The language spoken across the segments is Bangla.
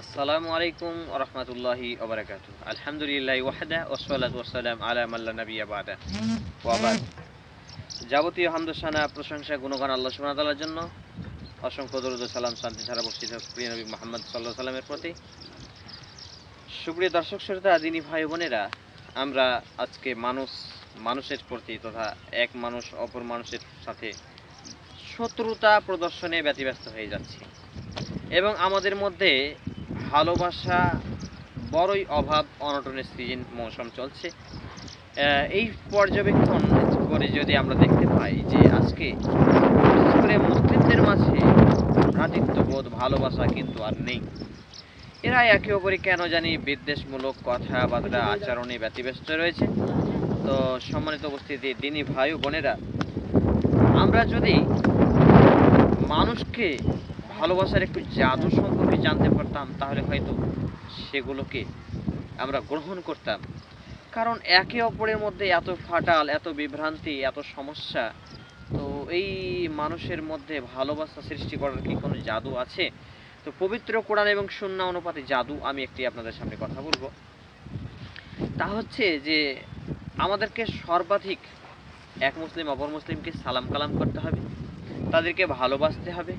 আসসালামু আলাইকুম রহমতুল্লাহি ওবরাকাতু আলহামদুলিল্লাহ ওয়াহদা ওসলাত ওসালাম আলা মাল্লা নবিয়া বাদা। ওয়াবাদ যাবতীয় হামদসানা, প্রশংসা, গুণগান আল্লাহ জন্য। অসংখ্য দরুদ সালাম শান্তি প্রিয় নবী মোহাম্মদ সাল্লাহ সাল্লামের প্রতি। সুপ্রিয় দর্শক, শ্রোতা দিনী ভাই বোনেরা, আমরা আজকে মানুষ, মানুষের প্রতি তথা এক মানুষ, অপর মানুষের সাথে শত্রুতা প্রদর্শনে ব্যতিব্যস্ত হয়ে যাচ্ছি। এবং আমাদের মধ্যে ভালোবাসা, বড়ই অভাব, অনটনের সিজন, মৌসুম চলছে। এই পর্যবেক্ষণ করে যদি আমরা দেখতে পাই যে আজকে বিশেষ করে মুসলিমদের মাঝে ভ্রাতৃত্ববোধ, ভালোবাসা কিন্তু আর নেই। এরা একে অপরে কেন জানি বিদ্বেষমূলক কথাবার্তা, আচরণে ব্যতিব্যস্ত রয়েছে। তো সম্মানিত উপস্থিতি, দিনী ভাই বোনেরা, আমরা যদি মানুষকে ভালোবাসার একটু জাদু সম্পর্কে জানতে পারতাম, তাহলে হয়তো সেগুলোকে আমরা গ্রহণ করতাম। কারণ একে অপরের মধ্যে এত ফাটাল, এত বিভ্রান্তি, এত সমস্যা, তো এই মানুষের মধ্যে ভালোবাসা সৃষ্টি করার কি কোনো জাদু আছে? তো পবিত্র কোরআন এবং শূন্য অনুপাতে জাদু আমি একটি আপনাদের সামনে কথা বলব। তা হচ্ছে যে আমাদেরকে সর্বাধিক এক মুসলিম অপর মুসলিমকে সালাম কালাম করতে হবে, তাদেরকে ভালোবাসতে হবে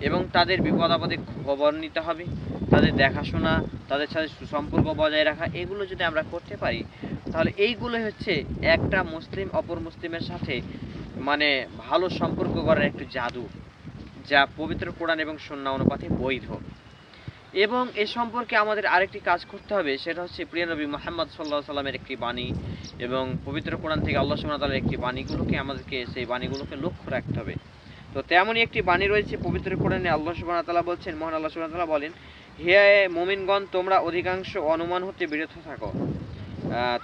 এবং তাদের বিপদ আপদে খবর নিতে হবে, তাদের দেখাশোনা, তাদের সাথে সুসম্পর্ক বজায় রাখা, এগুলো যদি আমরা করতে পারি, তাহলে এইগুলো হচ্ছে একটা মুসলিম অপর মুসলিমের সাথে মানে ভালো সম্পর্ক করার একটু জাদু, যা পবিত্র কোরআন এবং সন্না অনুপাতে বৈধ। এবং এ সম্পর্কে আমাদের আরেকটি কাজ করতে হবে, সেটা হচ্ছে প্রিয় নবী মোহাম্মদ সাল্লাহ সাল্লামের একটি বাণী এবং পবিত্র কোরআন থেকে আল্লাহ তাআলার একটি বাণীগুলোকে, আমাদেরকে সেই বাণীগুলোকে লক্ষ্য রাখতে হবে। তো তেমনই একটি বাণী রয়েছে পবিত্র কোরআনে আল্লাহ সুবহানাহু তাআলা বলছেন, মহান আল্লাহ সুবহানাহু তাআলা বলেন, হে মুমিনগণ, তোমরা অধিকাংশ অনুমান হতে বিরত থাকো।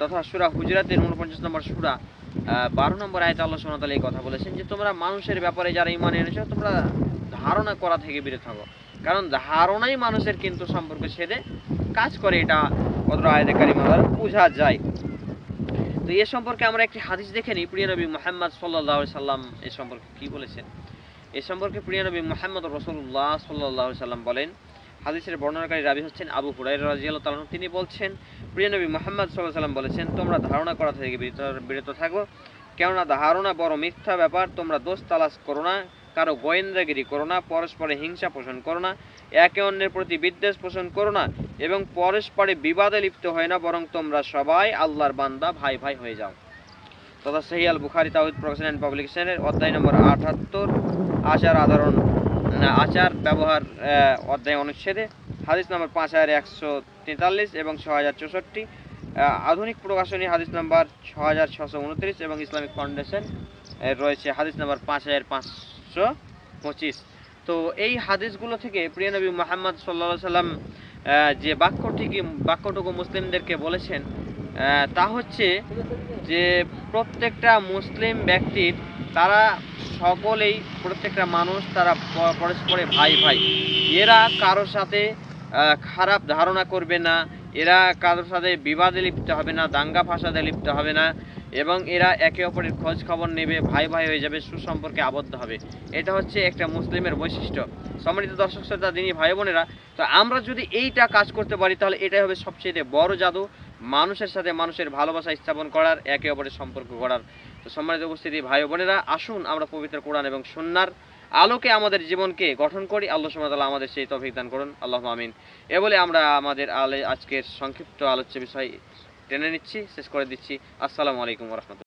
তথা সূরা হুজরাতের উনপঞ্চাশ নম্বর সূরা বারো নম্বর আয়তে আল্লাহ সুবহানাহু তাআলা এই কথা বলেছেন যে, তোমরা মানুষের ব্যাপারে যারা ইমান এনেছো, তোমরা ধারণা করা থেকে বিরত থাকো। কারণ ধারণাই মানুষের কিন্তু সম্পর্ক সেদে কাজ করে, এটা অত্র আয়তে কারিমা দ্বারা বোঝা যায়। তো এ সম্পর্কে আমরা একটি হাদিস দেখে নিই। প্রিয় নবী মোহাম্মদ সাল্লাহ সাল্লাম এ সম্পর্কে কি বলেছেন? এ সম্পর্কে প্রিয় নবী মোহাম্মদ রসুল্লাহ সাল্লাহ সাল্লাম বলেন, হাদিসের বর্ণনাকারী রাবি হচ্ছেন আবু হুরাই রাজিয়াল তালন তিনি বলছেন, প্রিয় নবী মোহাম্মদ সাল্লাহ সাল্লাম বলেছেন, তোমরা ধারণা করা থেকে বিরত থাকো। কেননা ধারণা বড় মিথ্যা ব্যাপার, তোমরা দোষ তালাশ করো না, কারও গোয়েন্দাগিরি করো না, পরস্পরে হিংসা পোষণ করো না, একে অন্যের প্রতি বিদ্বেষ পোষণ করো না, এবং পরস্পরে বিবাদে লিপ্ত হয় না, বরং তোমরা সবাই আল্লাহর বান্দা, ভাই ভাই হয়ে যাও। তথা সেই আল বুখারি তাহিদ প্রকাশন অ্যান্ড পাবলিকেশনের অধ্যায় নম্বর আটাত্তর। আচার আধারণ আচার ব্যবহার অধ্যায় অনুচ্ছেদে হাদিস নম্বর পাঁচ হাজার একশো তেতাল্লিশ এবং ছ হাজার চৌষট্টি আধুনিক প্রকাশনী হাদিস নম্বর ছ হাজার ছশো উনত্রিশ এবং ইসলামিক ফাউন্ডেশন রয়েছে হাদিস নম্বর পাঁচ হাজার পাঁচশো পঁচিশ। তো এই হাদিসগুলো থেকে প্রিয় নবী মোহাম্মদ সাল্লা সাল্লাম যে বাক্যটিকে, বাক্যটুকু মুসলিমদেরকে বলেছেন তা হচ্ছে যে প্রত্যেকটা মুসলিম ব্যক্তির, তারা সকলেই, প্রত্যেকটা মানুষ, তারা পরস্পরে ভাই ভাই। এরা কারোর সাথে খারাপ ধারণা করবে না, এরা কারোর সাথে বিবাদে লিপ্ত হবে না, দাঙ্গা ফাসাদে লিপ্ত হবে না, এবং এরা একে অপরের খোঁজ খবর নেবে, ভাই ভাই হয়ে যাবে, সুসম্পর্কে আবদ্ধ হবে। এটা হচ্ছে একটা মুসলিমের বৈশিষ্ট্য। সম্মানিত দর্শক, শ্রোতা, দিনী ভাই বোনেরা তো আমরা যদি এইটা কাজ করতে পারি, তাহলে এটাই হবে সবচেয়ে বড় জাদু। মানুষের সাথে মানুষের ভালোবাসা স্থাপন করার, একে অপরের সম্পর্ক করার তো সম্মানিত উপস্থিতি, ভাই বোনেরা, আসুন আমরা পবিত্র কোরআন এবং সন্ন্যার আলোকে আমাদের জীবনকে গঠন করি। আল্লাহ সুবহানাহু আমাদের সেই তফিক দান করুন। আল্লাহ আমিন। এ বলে আমরা আমাদের আলে, আজকের সংক্ষিপ্ত আলোচ্য বিষয় টেনে নিচ্ছি, শেষ করে দিচ্ছি। আসসালামু আলাইকুম রহমতুল্লাহ।